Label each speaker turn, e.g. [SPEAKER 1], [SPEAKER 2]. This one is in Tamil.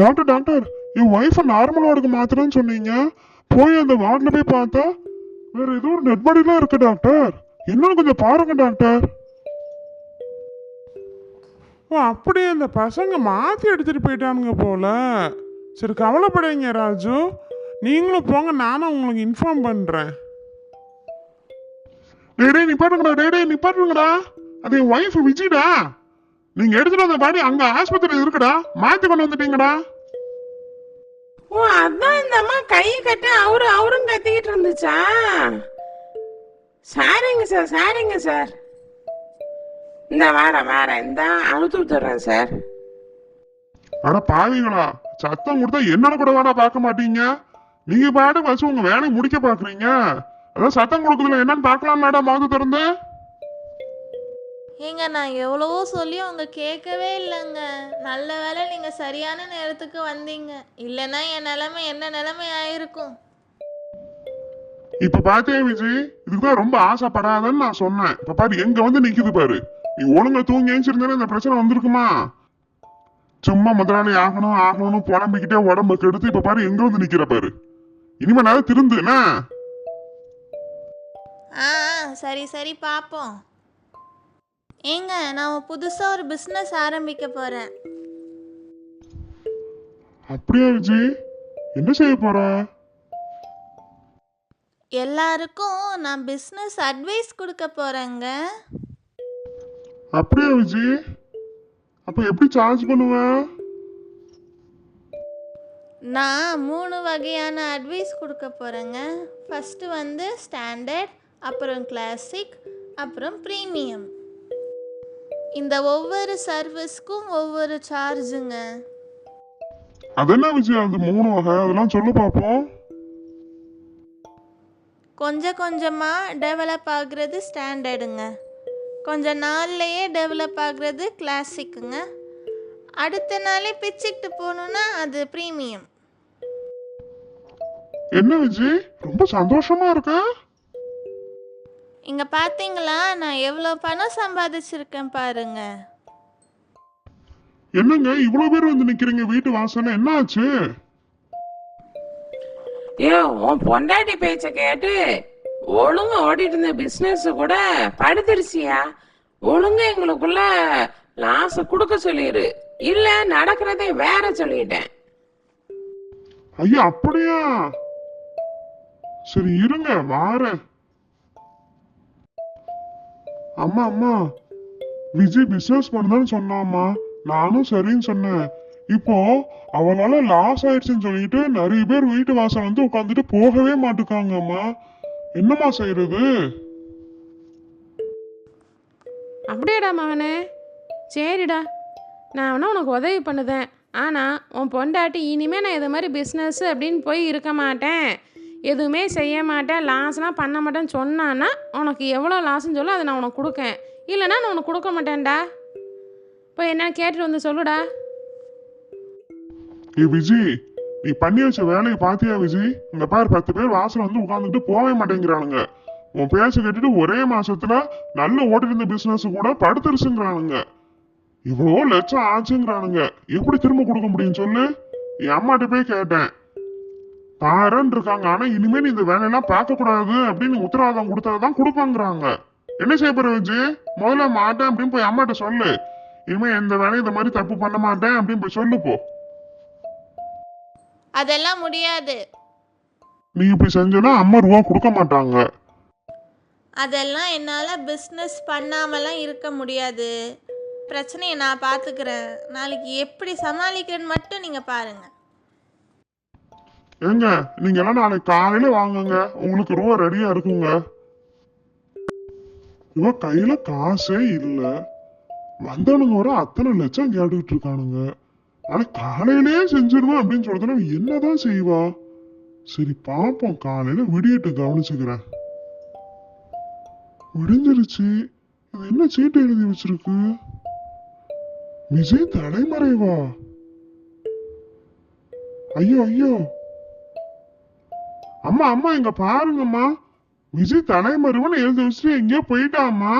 [SPEAKER 1] டாக்டர் டாக்டர் என் ஒய்ஃபை நார்மல் வார்டுக்கு மாத்திரன்னு சொன்னீங்க. போய் அந்த வார்டில் போய் பார்த்தா வேற ஏதோ ஒரு டெட் பாடிலாம் இருக்கு டாக்டர். என்னன்னு கொஞ்சம் பாருங்க டாக்டர்.
[SPEAKER 2] ஓ அப்படியே இந்த பசங்க மாற்றி எடுத்துகிட்டு போயிட்டானுங்க போல. சரி கவலைப்படாதீங்க ராஜு. நீங்களும் போங்க நானும் உங்களுக்கு இன்ஃபார்ம் பண்ணுறேன்
[SPEAKER 1] டேய் நிப்பாட்டுங்கடா டேய் நிப்பாட்டுங்கடா. அது என் ஒய்ஃப் விஜிடா. நீங்க எடுத்துட்டு வந்த பாடி அங்க ஆஸ்பத்திரி இருக்குடா. மாத்தி கொண்டு வந்துட்டீங்கடா.
[SPEAKER 3] ஓ அதான் இந்த அம்மா கையை கட்டி அவரு அவரும் கத்திக்கிட்டு இருந்துச்சா? சாரிங்க சார் சாரிங்க சார். இந்த வாரேன் வாரேன் இந்த அழுத்து விட்டுறேன் சார்.
[SPEAKER 1] அட பாவீங்களா சத்தம் கொடுத்தா என்னன்னு கூட வேணா பார்க்க மாட்டீங்க? நீங்க பாட்டு வச்சு உங்க வேலையை முடிக்க பாக்குறீங்க அதான் சத்தம் கொடுக்குதுல என்னன்னு பார்க்கலாம் மேடம் மவுத்து திறந்து.
[SPEAKER 4] ஏங்க நான் எவ்வளவோ சொல்லி அவங்க கேட்கவே இல்லைங்க. நல்ல வேளை நீங்கள் சரியான நேரத்துக்கு வந்தீங்க. இல்லைன்னா என் நிலைமை என்ன நிலைமை ஆயிருக்கும்?
[SPEAKER 1] இப்ப பாத்தியா விஜய் இதுக்குதான் ரொம்ப ஆசைப்படாதன்னு நான் சொன்னேன். இப்ப பாரு எங்க வந்து நிக்குது பாரு. நீ ஒழுங்கா தூங்கி எழுந்திருந்தா இந்த பிரச்சனை வந்திருக்குமா? சும்மா முதலாளி ஆகணும் ஆகணும்னு புலம்பிக்கிட்டே உடம்பு கெடுத்து இப்ப பாரு எங்க வந்து நிக்கிற பாரு. இனிமே நான் திருந்து என்ன?
[SPEAKER 4] ஆ ஆ, சரி சரி பார்ப்போம் ஏங்க நான் புதுசாக ஒரு பிஸ்னஸ் ஆரம்பிக்க போகிறேன்
[SPEAKER 1] அப்படியா விஜய் என்ன செய்ய போற?
[SPEAKER 4] எல்லாருக்கும் நான் பிஸ்னஸ் அட்வைஸ் கொடுக்க போகிறேங்க
[SPEAKER 1] அப்படியா விஜய் அப்ப எப்படி சார்ஜ் பண்ணுவ?
[SPEAKER 4] நான் மூணு வகையான அட்வைஸ் கொடுக்க போகிறேங்க ஃபஸ்ட்டு வந்து ஸ்டாண்டர்ட் அப்புறம் கிளாசிக் அப்புறம் ப்ரீமியம் இந்த ஒவ்வொரு சர்வீஸ்க்கும் ஒவ்வொரு சார்ஜுங்க.
[SPEAKER 1] அது என்ன விஜய் அந்த மூணு வகை? அதெல்லாம் சொல்லு பாப்போம்.
[SPEAKER 4] கொஞ்சம் கொஞ்சமாக டெவலப் ஆகுறது ஸ்டாண்டர்டுங்க கொஞ்ச நாள்லையே டெவலப் ஆகுறது கிளாசிக்குங்க அடுத்த நாளே பிச்சுக்கிட்டு போகணுன்னா அது ப்ரீமியம்
[SPEAKER 1] என்ன விஜய்? ரொம்ப சந்தோஷமா இருக்க?
[SPEAKER 4] இங்கே பார்த்தீங்களா நான் எவ்வளோ பணம் சம்பாதிச்சிருக்கேன் பாருங்க.
[SPEAKER 1] என்னங்க இவ்வளவு பேர் வந்து நிக்கிறீங்க வீட்டு வாசல்ல? என்ன ஆச்சு?
[SPEAKER 3] ஐயோ உன் பொண்டாட்டி பேச்ச கேட்டு ஒழுங்கா ஓடிட்டு இருந்த பிசினஸ் கூட படுத்துருச்சியா? ஒழுங்கா எங்களுக்குள்ள லாஸ் கொடுக்க சொல்லிடு இல்ல நடக்கிறதை வேற சொல்லிட்டேன்.
[SPEAKER 1] ஐயா அப்படியா? சரி இருங்க வாரேன். அம்மா அம்மா. விஜய் பிசினஸ் பண்ணுதான்னு சொன்னாம்மா. நானும் சரின்னு சொன்னேன். இப்போ அவனால லாஸ் ஆயிடுச்சுன்னு சொல்லிட்டு நிறைய பேர் வீட்டு வாசல் வந்து உட்காந்துட்டு போகவே மாட்டுக்காங்கம்மா. என்னம்மா செய்யறது
[SPEAKER 5] அப்படியேடா மகனே. சரிடா. நான் வேணா உனக்கு உதவி பண்ணுதேன். ஆனால் உன் பொண்டாட்டி இனிமேல் நான் இது மாதிரி பிஸ்னஸ் அப்படின்னு போய் இருக்க மாட்டேன். எதுவுமே செய்ய மாட்டேன் லாஸ்லாம் பண்ண மாட்டேன்னு சொன்னான்னா உனக்கு எவ்வளோ லாஸ்ன்னு சொல்லு அதை நான் உனக்கு கொடுக்கேன். இல்லைன்னா நான் உனக்கு கொடுக்க மாட்டேன்டா. இப்போ என்னன்னு கேட்டுட்டு வந்து சொல்லுடா.
[SPEAKER 1] ஏ விஜி நீ பண்ணி வச்ச வேலையை பாத்தியா விஜி? இந்த பாரு பத்து பேர் வாசல் வந்து உட்காந்துட்டு போவே மாட்டேங்கிறானுங்க. உன் பேச்ச கேட்டுட்டு ஒரே மாசத்துல நல்ல ஓடிட்டு இருந்த பிசினஸ் கூட படுத்துருச்சுங்கிறானுங்க. இவ்வளோ லட்சம் ஆச்சுங்கிறானுங்க. எப்படி திரும்ப கொடுக்க முடியும் சொல்லு? என் அம்மாட்ட போய் கேட்டேன். தாரன்னு இருக்காங்க ஆனா இனிமே நீ இந்த வேலையெல்லாம் பார்க்க கூடாது அப்படின்னு உத்தரவாதம் கொடுத்தாதான் கொடுப்பாங்கிறாங்க. என்ன செய்ய போற விஜய்? முதல்ல மாட்டேன் அப்படின்னு போய் அம்மாட்ட சொல்லு. இனிமே எந்த வேலையும் இந்த மாதிரி தப்பு பண்ண மாட்டேன் அப்படின்னு போய் சொல்லு போ.
[SPEAKER 4] அதெல்லாம் முடியாது.
[SPEAKER 1] நீ இப்படி செஞ்சனா அம்மா ரூபா கொடுக்க மாட்டாங்க.
[SPEAKER 4] அதெல்லாம் என்னால் பிஸ்னஸ் பண்ணாமலாம் இருக்க முடியாது. பிரச்சனையை நான் பார்த்துக்கிறேன். நாளைக்கு எப்படி சமாளிக்கிறேன்னு மட்டும் நீங்கள் பாருங்கள்
[SPEAKER 1] ஏங்க நீங்க எல்லாம் நாளைக்கு காலையில வாங்குங்க. உங்களுக்கு ரூபா ரெடியா இருக்குங்க. இவ கையில காசே இல்ல. வந்தவனுங்க ஒரு அத்தனை லட்சம் கேட்டுக்கிட்டு இருக்கானுங்க. ஆனா காலையிலேயே செஞ்சிருவேன் அப்படின்னு சொல்றதுனா என்னதான் செய்வா? சரி பாப்போம். காலையில விடியட்டு கவனிச்சுக்கிறேன். விடிஞ்சிருச்சு இது என்ன சீட்டு எழுதி வச்சிருக்கு? விஜய் தலைமறைவா? ஐயோ ஐயோ. அம்மா அம்மா இங்க பாருங்கம்மா. விஜய் தலைமருவன் எழுதி வச்சுட்டு எங்கேயோ போயிட்டாம்மா.